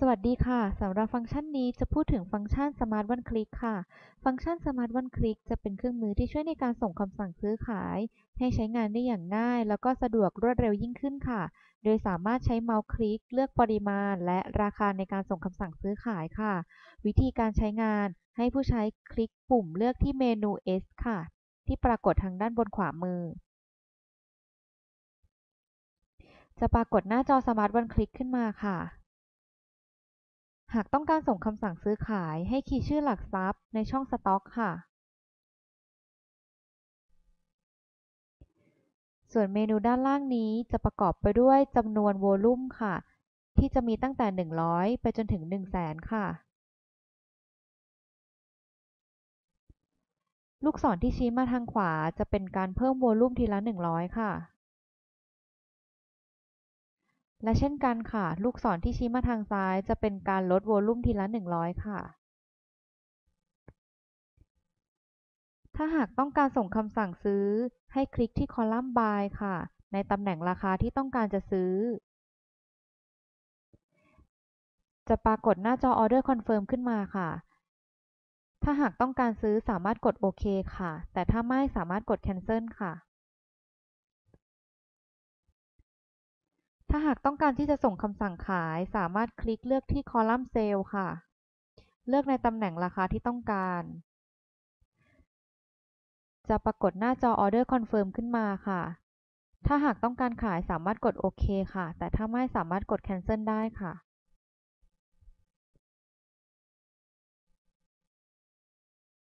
สวัสดีค่ะ สำหรับฟังก์ชันนี้จะพูดถึงฟังก์ชัน Smart One Click ค่ะ ฟังก์ชัน Smart One Click จะเป็นเครื่องมือที่ช่วยในการส่งคำสั่งซื้อขาย ให้ใช้งานได้อย่างง่าย แล้วก็สะดวกรวดเร็วยิ่งขึ้นค่ะ โดยสามารถใช้เมาส์คลิก เลือกปริมาณ และราคาในการส่งคำสั่งซื้อขายค่ะ วิธีการใช้งานให้ผู้ใช้คลิกปุ่มเลือกที่เมนู S ค่ะ ที่ปรากฏทางด้านบนขวามือจะปรากฏหน้าจอ Smart One Click ขึ้นมาค่ะ หากต้องการส่งคำสั่งซื้อขายให้คีย์ชื่อหลักทรัพย์ในช่องสต็อกค่ะ ส่วนเมนูด้านล่างนี้จะประกอบไปด้วยจำนวนโวลุ่มค่ะ ที่จะมีตั้งแต่ 100 ไปจนถึง 100,000 ค่ะ ลูกศรที่ชี้มาทางขวาจะเป็นการเพิ่มโวลุ่มทีละ 100 ค่ะ และเช่นกันค่ะ ลูกศรที่ชี้มาทางซ้ายจะเป็นการลดโวลุ่มทีละ 100 ค่ะ ถ้าหากต้องการส่งคำสั่งซื้อ ให้คลิกที่คอลัมน์ Buy ค่ะ ในตำแหน่งราคาที่ต้องการจะซื้อ จะปรากฏหน้าจอ Order Confirm ขึ้นมาค่ะ ถ้าหากต้องการซื้อสามารถกดโอเคค่ะ แต่ถ้าไม่สามารถกด Cancel ค่ะ ถ้าหากต้องการที่จะส่งคำสั่งขาย สามารถคลิกเลือกที่คอลัมน์เซลล์ค่ะ เลือกในตำแหน่งราคาที่ต้องการ จะปรากฏหน้าจอ Order Confirm ขึ้นมาค่ะ ถ้าหากต้องการขายสามารถกดโอเคค่ะ แต่ถ้าไม่สามารถกด Cancel ได้ค่ะ